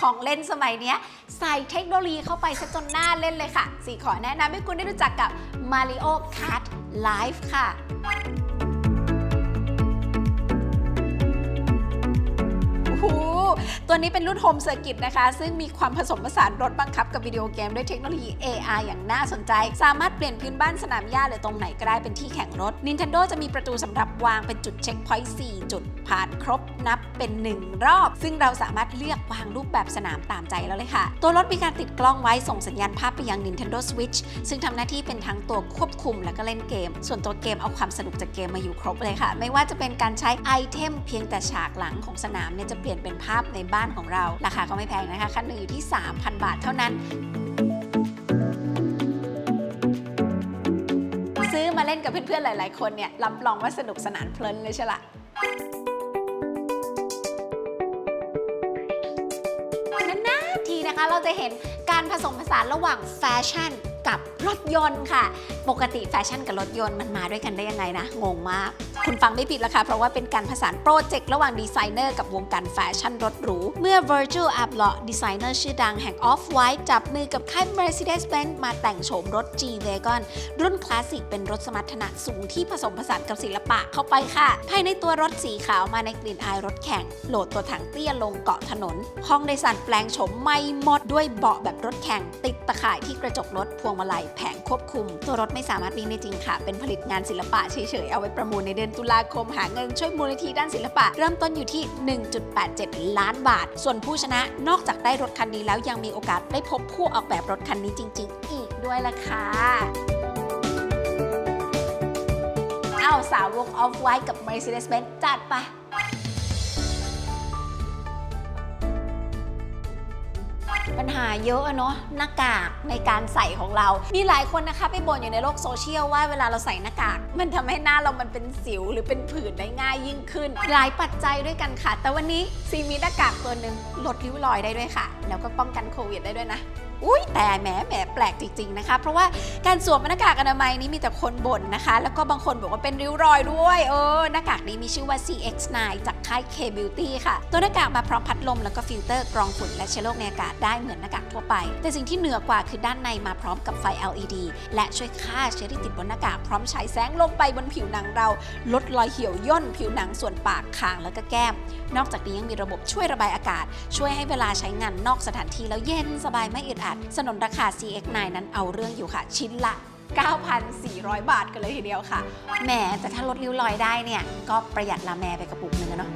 ของเล่นสมัยนี้ใส่เทคโนโลยีเข้าไปซะจนหน้าเล่นเลยค่ะ สีขอแนะนำให้คุณได้รู้จักกับ Mario Kart Live ค่ะ ตัวนี้เป็นรุ่นโฮมเซอร์กิตนะคะ ซึ่งมีความผสมผสานรถบังคับกับวิดีโอเกมด้วยเทคโนโลยี AR อย่างน่าสนใจ สามารถเปลี่ยนพื้นบ้านสนามหญ้าหรือตรงไหนก็ได้เป็นที่แข่งรถ Nintendo จะมีประตูสำหรับวางเป็นจุดเช็คพอยต์4จุดผ่านครบนับเป็น 1 รอบ ซึ่งเราสามารถเลือกวางรูปแบบสนามตามใจแล้วเลยค่ะ ตัวรถมีการติดกล้องไว้ส่งสัญญาณภาพไปยัง Nintendo Switch ซึ่งทำหน้าที่เป็นทั้งตัวควบคุมและก็เล่นเกม ส่วนตัวเกมเอาความสนุกจากเกมมาอยู่ครบเลยค่ะ ไม่ว่าจะเป็นการใช้ไอเทมเพียงแต่ฉากหลังของสนามเนี่ยจะเปลี่ยนเป็นภาพในบ้านของเรา ราคาก็ไม่แพงนะคะ คันหนึ่งอยู่ที่ 3,000 บาทเท่านั้นซื้อมาเล่นกับเพื่อนๆ หลายๆ คนเนี่ย รับรองว่าสนุกสนานเพลินเลยใช่ละนานๆทีนะคะเราจะเห็นการผสมผสานระหว่างแฟชั่น กับรถยนต์ค่ะ ปกติแฟชั่นกับรถยนต์มันมาด้วยกันได้ยังไงนะ งงมาก คุณฟังไม่ผิดละค่ะ เพราะว่าเป็นการผสานโปรเจกต์ระหว่างดีไซเนอร์กับวงการแฟชั่นรถหรู เมื่อ Virgil Abloh ดีไซเนอร์ชื่อดังแห่ง Off-White จับมือกับค่าย Mercedes-Benz มาแต่งโฉมรถ G-Wagon รุ่นคลาสสิกเป็นรถสมรรถนะสูงที่ผสมผสานกับศิลปะเข้าไปค่ะ ภายในตัวรถสีขาวมาในกลิ่นอายรถแข่ง โหลดตัวถังเตี้ยลงเกาะถนน ห้องโดยสารแปลงโฉมไม่หมดด้วยเบาะแบบรถแข่ง ติดตะข่ายที่กระจกรถพวงมาลัยแผงควบคุม ตัวรถไม่สามารถวิ่งได้จริงค่ะ เป็นผลิตงานศิลปะเฉยๆ เอาไว้ประมูลในเดือนตุลาคมหาเงินช่วยมูลนิธิด้านศิลปะ เริ่มต้นอยู่ที่ 1.87 ล้านบาท ส่วนผู้ชนะนอกจากได้รถคันนี้แล้วยังมีโอกาสได้พบผู้ออกแบบรถคันนี้จริง ๆ อีกด้วยล่ะค่ะเอาสาวก Off White กับ Mercedes-Benz จัดไป ปัญหาเยอะอะเนาะหน้ากากในการใส่ของเรา มีหลายคนนะคะไปบ่นอยู่ในโลกโซเชียลว่าเวลาเราใส่หน้ากาก มันทำให้หน้าเรามันเป็นสิวหรือเป็นผื่นได้ง่ายยิ่งขึ้น หลายปัจจัยด้วยกันค่ะ แต่วันนี้ซีมีหน้ากากตัวหนึ่งลดริ้วรอยได้ด้วยค่ะ แล้วก็ป้องกันโควิดได้ด้วยนะ อุ้ยแต่แหมแหมแปลกจริงๆนะคะ เพราะว่าการสวมหน้ากากอนามัยนี้มีแต่คนบ่นนะคะ แล้วก็บางคนบอกว่าเป็นริ้วรอยด้วยเออหน้ากากนี้มีชื่อว่า CX9 จากค่าย K-Beauty ค่ะ ตัวหน้ากากมาพร้อมพัดลมแล้วก็ฟิลเตอร์กรองฝุ่นและเชื้อโรคในอากาศได้เหมือนหน้ากากทั่วไป แต่สิ่งที่เหนือกว่าคือด้านในมาพร้อมกับไฟ LED และช่วยฆ่าเชื้อที่ติดบนหน้ากากพร้อมฉายแสงลงไปบนผิวหนังเรา ลดรอยเหี่ยวย่นผิวหนังส่วนปากคางแล้วก็แก้ม นอกจากนี้ยังมีระบบช่วยระบายอากาศ ช่วยให้เวลาใช้งานนอกสถานที่แล้วเย็นสบายไม่อึดอัดสนนราคา CX9 นั้นเอาเรื่องอยู่ค่ะ ชิ้นละ 9,400 บาทกันเลยทีเดียวค่ะ แหมแต่ถ้าลดริ้วรอยได้เนี่ย ก็ประหยัดละแมไปกระปุกหนึงอะเนาะ